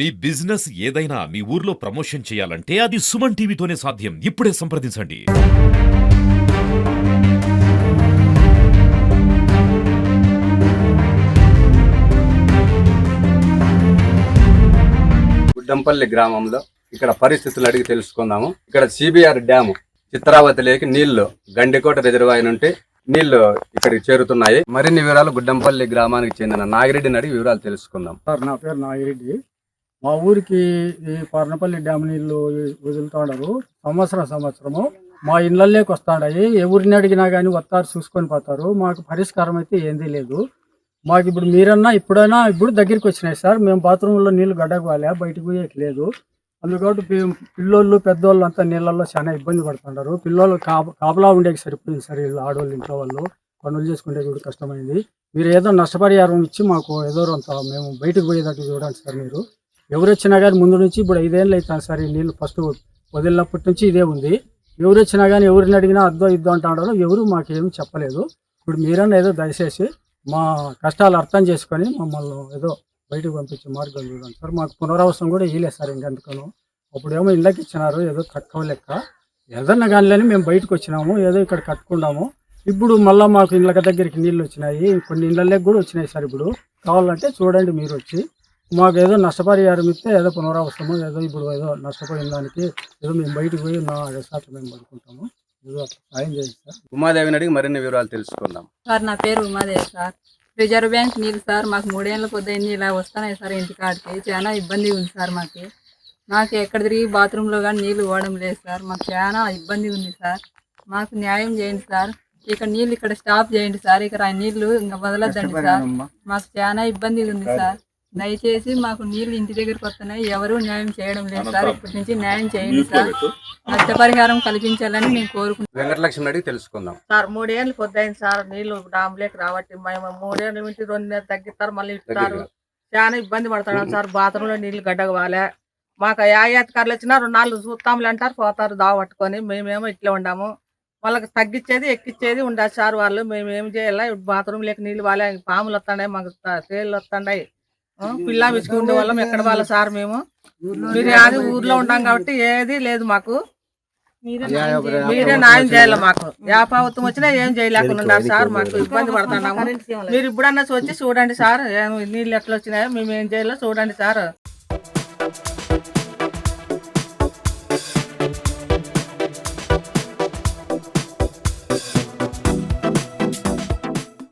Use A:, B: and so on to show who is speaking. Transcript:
A: మీ business ఏదైనా మీ ఊర్లో promotion చేయాలంటే అది సుమన్ టీవీతోనే సాధ్యం. ఇప్పుడే సంప్రదించండి.
B: గుడ్డంపల్లి గ్రామంలో ఇక్కడ పరిస్థితులు అడిగి తెలుసుకుందాము. ఇక్కడ సిబిఆర్ డ్యాము చిత్రావతి లేకి నీళ్ళు గండికోట రిజర్వాయర్ నుండి నీళ్ళు ఇక్కడికి చేరుతున్నాయి. మరిన్ని వివరాలు గుడ్డంపల్లి గ్రామానికి చెందిన నాగిరెడ్డిని అడిగి వివరాలు తెలుసుకుందాం.
C: సార్ నా పేరు నాగిరెడ్డి. మా ఊరికి ఈ పర్ణపల్లి డ్యామ్ నీళ్ళు వదులుతాడారు సంవత్సరం సంవత్సరము. మా ఇళ్ళల్లోకి వస్తాడాయి. ఎవరిని అడిగినా కానీ వస్తారు చూసుకొని పోతారు. మాకు పరిష్కారం అయితే ఏందీ లేదు. మాకు ఇప్పుడు మీరన్నా ఇప్పుడైనా ఇప్పుడు దగ్గరికి వచ్చినాయి సార్. మేము బాత్రూంలో నీళ్ళు గడ్డకోవాలా బయటకు పోయేకి లేదు అందుకని పిల్లోళ్ళు పెద్దోళ్ళు అంతా నీళ్ళల్లో చాలా ఇబ్బంది పడుతుంటారు. పిల్లోళ్ళు కాప కాపలా ఉండేకి సరిపోయింది సార్ వీళ్ళు ఆడవాళ్ళు ఇంట్లో వాళ్ళు. పనులు చేసుకుంటే కూడా కష్టమైంది. మీరు ఏదో నష్టపరిహారం ఇచ్చి మాకు ఏదో అంత మేము బయటకు పోయేటట్టు చూడండి సార్ మీరు. ఎవరు వచ్చినా కానీ ముందు నుంచి ఇప్పుడు ఐదేళ్ళు అవుతాను సార్ ఈ నీళ్ళు ఫస్ట్ వదిలినప్పటి నుంచి ఇదే ఉంది. ఎవరు వచ్చినా కానీ ఎవరిని అడిగినా అద్దో ఇద్దో అంటాడో ఎవరు మాకేమి చెప్పలేదు. ఇప్పుడు మీరన్నా ఏదో దయచేసి మా కష్టాలు అర్థం చేసుకొని మమ్మల్ని ఏదో బయటకు పంపించే మార్గం చూడండి సార్. మాకు పునరావసరం కూడా ఇయలేదు సార్ ఇంకెందుకను అప్పుడేమో ఇళ్ళకి ఇచ్చినారు ఏదో తక్కువ లెక్క. ఏదన్నా కానీ మేము బయటకు వచ్చినాము ఏదో ఇక్కడ కట్టుకున్నాము. ఇప్పుడు మళ్ళీ మాకు ఇళ్ళ దగ్గరికి నీళ్ళు వచ్చినాయి కొన్ని ఇళ్ళకి కూడా వచ్చినాయి సార్ ఇప్పుడు. కావాలంటే చూడండి మీరు వచ్చి. మాకు ఏదో నష్టపరిహారం ఇస్తే ఏదో పునరావసరము ఏదో ఇప్పుడు ఏదో నష్టపోయిన దానికి ఏదో మేము బయటకు పోయి నా రిసార్ట్ మేము పడుకుంటాము. ఏదో సాయం చేయండి సార్.
B: ఉమాదేవిని అడిగి మరిన్ని వివరాలు తెలుసుకుందాం.
D: సార్ నా పేరు ఉమాదేవి సార్. రిజర్వ్ బ్యాంక్ నీళ్ళు సార్ మాకు మూడేళ్ళ పొద్దున్న ఇలా వస్తున్నాయి సార్ ఇంటికాడికి. చాలా ఇబ్బంది ఉంది సార్ మాకు. నాకు ఎక్కడ తిరిగి బాత్రూంలో కానీ నీళ్ళు పోవడం లేదు సార్. మాకు చాలా ఇబ్బంది ఉంది సార్. మాకు న్యాయం చేయండి సార్. ఇక నీళ్ళు ఇక్కడ స్టాప్ చేయండి సార్. ఇక్కడ ఆ నీళ్ళు ఇంకా వదలొద్దండి సార్. మాకు చాలా ఇబ్బంది ఉంది సార్. దయచేసి మాకు నీళ్ళు ఇంటి దగ్గరికి వస్తున్నాయి. ఎవరు న్యాయం చేయడం లేదు సార్. ఇప్పటి నుంచి న్యాయం చేయండి సార్. నష్టపరిహారం కల్పించాలని మేము కోరుకుంటున్నాం.
B: అడిగి తెలుసుకుందాం.
E: సార్ మూడేళ్ళు పొద్దుయింది సార్. నీళ్ళు డాంబులేకి రాబట్టి మేము మూడేళ్ళు ఇంటి రెండు నెలలు తగ్గిస్తారు మళ్ళీ ఇస్తారు. చాలా ఇబ్బంది పడుతున్నాం సార్. బాత్రూంలో నీళ్ళు గడ్డకు వాలే. మాకు యాయాతకారులు వచ్చినా రెండు నాలుగు చూస్తాంలే అంటారు. పోతారు దావ పట్టుకొని. మేమేమో ఇట్లా ఉండాము. వాళ్ళకి తగ్గించేది ఎక్కిచ్చేది ఉండదు సార్ వాళ్ళు. మేము ఏం చేయాలి? బాత్రూమ్ లేక నీళ్ళు వాలే. పాములు వస్తున్నాయి మాకు తేళ్ళు వస్తున్నాయి. పిల్ల విసుకుండే వాళ్ళం ఎక్కడ వాళ్ళ సార్ మేము. మీరు అది ఊర్లో ఉన్నాం కాబట్టి ఏది లేదు మాకు. మీరే న్యాయం చేయాలి. మాకు. వ్యాపారం వచ్చినా ఏం చేయలేకుండా ఉన్నారు సార్ మాకు. ఇబ్బంది పడుతున్నాము మీరు ఇప్పుడన్నా వచ్చి చూడండి సార్ ఏం నీళ్ళు ఎట్లా వచ్చినాయో మేము ఏం చేయాలో చూడండి సార్.